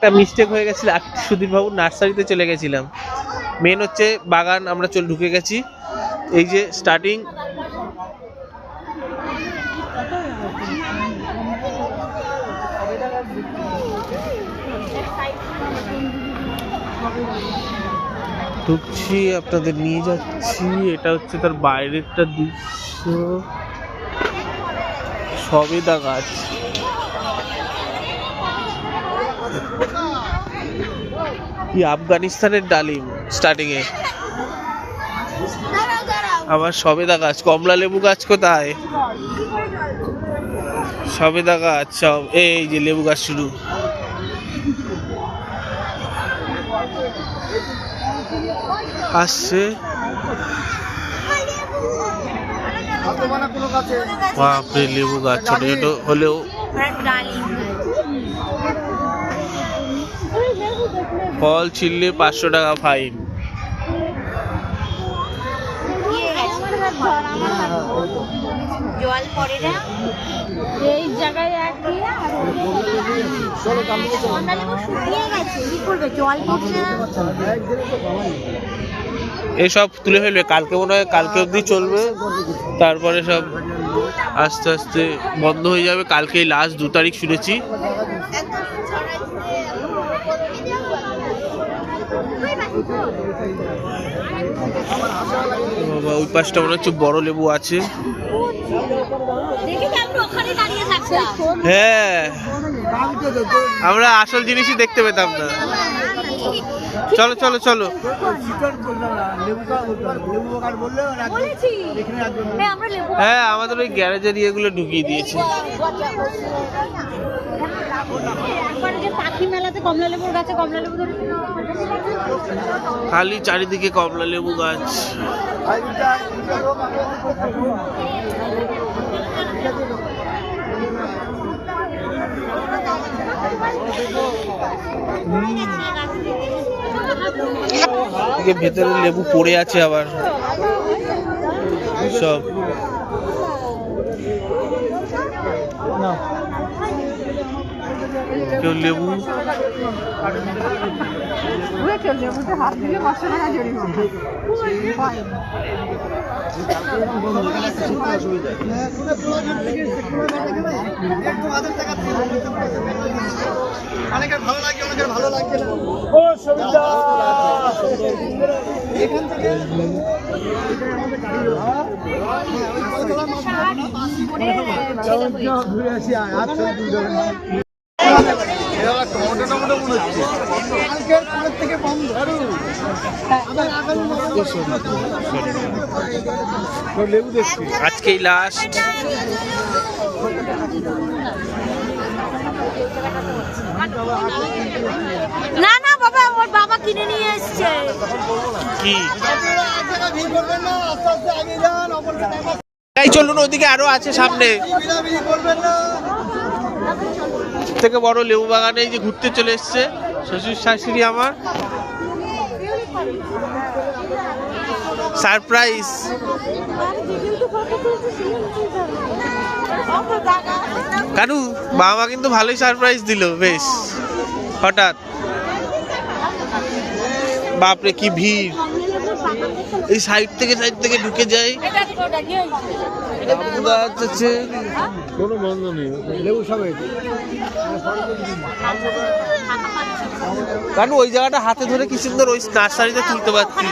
একটা মিস্টেক হয়ে গেছিল সুধীর বাবুর নার্সারিতে চলে গেছিলাম। মেন হচ্ছে বাগান, আমরা চল ঢুকে গেছি। এই যে স্টার্টিং ঢুকছি, আপনাদের নিয়ে যাচ্ছি। এটা হচ্ছে তার বাইরেরটা দৃশ্য। সবেদা গাছ। কি আফগানিস্তানের ডালিম স্টার্টিং এ? আবার সবেদা গাছ কমলা লেবু গাছ কোথায়? সবেদা গাছ সব এই যে লেবু গাছ শুরু। আসছে। বাপরে লেবু গাছ ছোট ছোট হলেও ফল ছিললে পাঁচশো টাকা ফাইন। জল পড়ে না? এই জায়গায় একই এসব তুলে ফেলবে। কালকে মনে হয় কালকে অবধি চলবে। তারপরে সব আস্তে আস্তে বন্ধ হয়ে যাবে। কালকেই লাস্ট দু তারিখ শুনেছি। বাবা ওই পাশটা মনে হচ্ছে বড় লেবু আছে। হ্যাঁ আমরা আসল জিনিসই দেখতে পেতাম না। চলো চলো চলো। বলেছি। এই আমরা লেবু হ্যাঁ আমাদের ওই গ্যারেজের ইয়েগুলো ঢুকিয়ে দিয়েছে। একবার যে পাখি মেলাতে কমলা লেবুর গাছে কমলা লেবু ধরে খালি চারিদিকে কমলা লেবু গাছ। এদিকে ভেতরে লেবু পড়ে আছে আবার। সব। কেউ লেবু? টাকা অনেকের ভালো লাগে অনেকের ভালো লাগছে না। এখান থেকে ঘুরে আসি আর টমেটো টমেটো মনে হচ্ছে কালকের পরের থেকে বন্ধ। আবার লেবু দেখছি আজকেই লাস্ট না না বাবা আমার বাবা কিনে নিয়ে এসছে। কি? তাই চলুন ওদিকে আরও আছে সামনে। থেকে বড় লেবু বাগানে এই যে ঘুরতে চলে এসছে শ্বশুর শাশুড়ি আমার। সারপ্রাইজ। কানু বাবা কিন্তু ভালোই সারপ্রাইজ দিল বেশ। হঠাৎ। বাপরে কি ভিড়। এই সাইড থেকে সাইড থেকে ঢুকে যায় লেবু কোনো বন্ধ নেই লেবু সবাই কারণ ওই জায়গাটা হাতে ধরে কি সুন্দর ওই নার্সারিতে তুলতে পারছি